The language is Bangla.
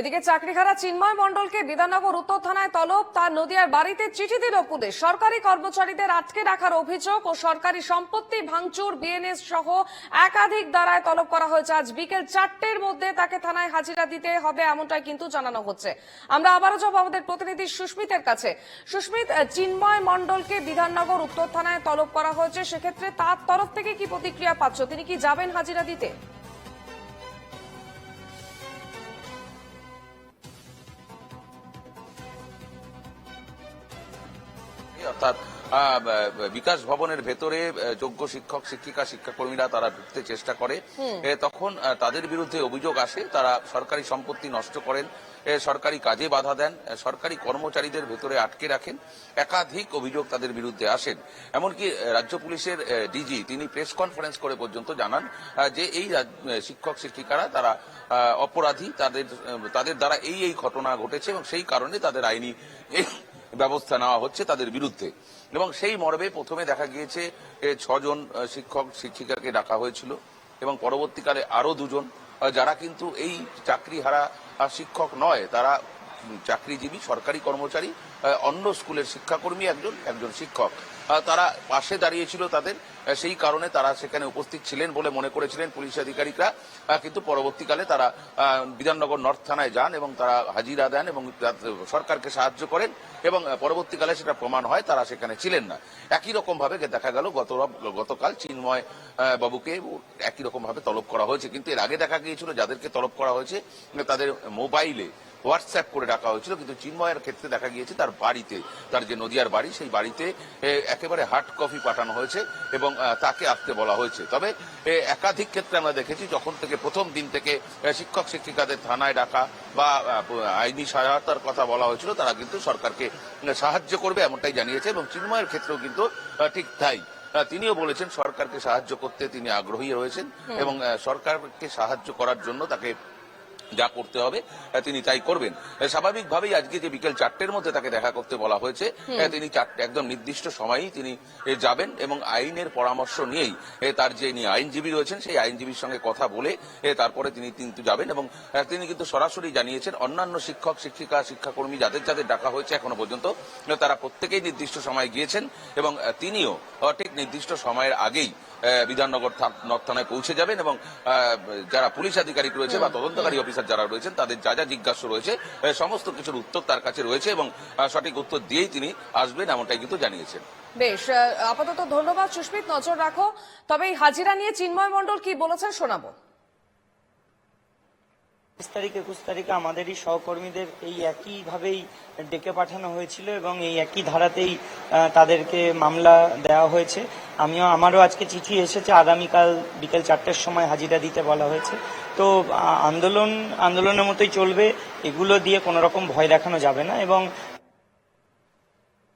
এদিকে চাকরিহারা চিন্ময় মণ্ডলকে বিধাননগর উত্তর থানায় তলব। তার নদিয়ার বাড়িতে চিঠি দিল পুলিশ। সরকারি কর্মচারীদের আটকে রাখার অভিযোগ ও সরকারি সম্পত্তি ভাঙচুর বিএনএস সহ একাধিক দ্বারায় তলব করা হয়েছে। আজ বিকেল চারটের মধ্যে তাকে থানায় হাজিরা দিতে হবে এমনটাই কিন্তু জানানো হচ্ছে। আমরা আবারও যাব আমাদের প্রতিনিধি সুস্মিতের কাছে। সুস্মিত চিন্ময় মণ্ডলকে বিধাননগর উত্তর থানায় তলব করা হয়েছে। সেক্ষেত্রে তার তরফ থেকে কি প্রতিক্রিয়া পাচ্ছ? তিনি কি যাবেন হাজিরা দিতে? অর্থাৎ বিকাশ ভবনের ভেতরে যোগ্য শিক্ষক শিক্ষিকা শিক্ষাকর্মীরা তারা ঢুকতে চেষ্টা করে। তখন তাদের বিরুদ্ধে অভিযোগ আসে তারা সরকারি সম্পত্তি নষ্ট করেন সরকারি কাজে বাধা দেন সরকারি কর্মচারীদের ভেতরে আটকে রাখেন একাধিক অভিযোগ তাদের বিরুদ্ধে আসেন। এমনকি রাজ্য পুলিশের ডিজি তিনি প্রেস কনফারেন্স করে পর্যন্ত জানান যে এই শিক্ষক শিক্ষিকারা তারা অপরাধী তাদের তাদের দ্বারা এই এই ঘটনা ঘটেছে এবং সেই কারণে তাদের আইনি ব্যবস্থা নেওয়া হচ্ছে তাদের বিরুদ্ধে। এবং সেই মর্মে প্রথমে দেখা গিয়েছে ছজন শিক্ষক, শিক্ষিকাকে ডাকা হয়েছিল এবং পরবর্তীকালে আরও দুজন। যারা কিন্তু এই চাকরি হারা শিক্ষক নয়, তারা চাকরিজীবী, সরকারি কর্মচারী অন্য স্কুলের শিক্ষাকর্মী একজন একজন শিক্ষক। তারা পাশে দাঁড়িয়েছিল তাদের। সেই কারণে তারা সেখানে উপস্থিত ছিলেন বলে মনে করেছিলেন পুলিশ আধিকারিকরা। কিন্তু পরবর্তীকালে তারা বিধাননগর নর্থ থানায় যান এবং তারা হাজিরা দেন এবং সরকারকে সাহায্য করেন এবং পরবর্তীকালে সেটা প্রমাণ হয় তারা সেখানে ছিলেন না। একই রকম ভাবে দেখা গেল গত গতকাল চিন্ময় বাবুকে একই রকম ভাবে তলব করা হয়েছে। কিন্তু এর আগে দেখা গিয়েছিল যাদেরকে তলব করা হয়েছে, তাদের মোবাইলে হোয়াটসঅ্যাপ করে ডাকা হয়েছিল কিন্তু চিন্ময়ের ক্ষেত্রে দেখা গিয়েছে তার বাড়িতে তার যে নদিয়ার বাড়ি সেই বাড়িতে একেবারে হার্ড কপি পাঠানো হয়েছে এবং তাকে আসতে বলা হয়েছে। তবে একাধিক ক্ষেত্রে আমরা দেখেছি যখন থেকে প্রথম দিন থেকে শিক্ষক শিক্ষিকাদের থানায় ডাকা বা আইনি সহায়তার কথা বলা হয়েছিল তারা কিন্তু সরকারকে সাহায্য করবে এমনটাই জানিয়েছে এবং চিন্ময়ের ক্ষেত্রেও কিন্তু ঠিক তাই। তিনিও বলেছেন সরকারকে সাহায্য করতে তিনি আগ্রহী রয়েছেন এবং সরকারকে সাহায্য করার জন্য তাকে যা করতে হবে তিনি তাই করবেন। স্বাভাবিকভাবেই আজকে যে বিকেল চারটের মধ্যে তাকে দেখা করতে বলা হয়েছে তিনি চারটে একদম নির্দিষ্ট সময়েই তিনি যাবেন এবং আইনের পরামর্শ নিয়েই তার যে ইনি আইনজীবী রয়েছেন সেই আইনজীবীর সঙ্গে কথা বলে তারপরে তিনি কিন্তু যাবেন এবং তিনি কিন্তু সরাসরি জানিয়েছেন অন্যান্য শিক্ষক শিক্ষিকা শিক্ষাকর্মী যাদের যাদের ডাকা হয়েছে এখনও পর্যন্ত তারা প্রত্যেকেই নির্দিষ্ট সময় গিয়েছেন এবং তিনিও ঠিক নির্দিষ্ট সময়ের আগেই বিধাননগর নর্থ থানায় পৌঁছে যাবেন এবং যারা পুলিশ আধিকারিক রয়েছে বা তদন্তকারী অফিসার যারা রয়েছেন তাদের যা যা জিজ্ঞাসা রয়েছে সমস্ত কিছুর উত্তর তার কাছে রয়েছে এবং সঠিক উত্তর দিয়েই তিনি আসবেন এমনটাই কিন্তু জানিয়েছেন। বেশ আপাতত ধন্যবাদ সুস্মিত নজর রাখো। তবে এই হাজিরা নিয়ে চিন্ময় মন্ডল কি বলেছেন শোনাবো। বাইশ তারিখ, একুশ তারিখে আমাদেরই সহকর্মীদের এই একইভাবেই ডেকে পাঠানো হয়েছিল এবং এই একই ধারাতেই তাদেরকে মামলা দেওয়া হয়েছে। আমিও, আমারও আজকে চিঠি এসেছে, আগামীকাল বিকেল চারটের সময় হাজিরা দিতে বলা হয়েছে। তো আন্দোলন, আন্দোলনের মতোই চলবে, এগুলো দিয়ে কোনো রকম ভয় দেখানো যাবে না এবং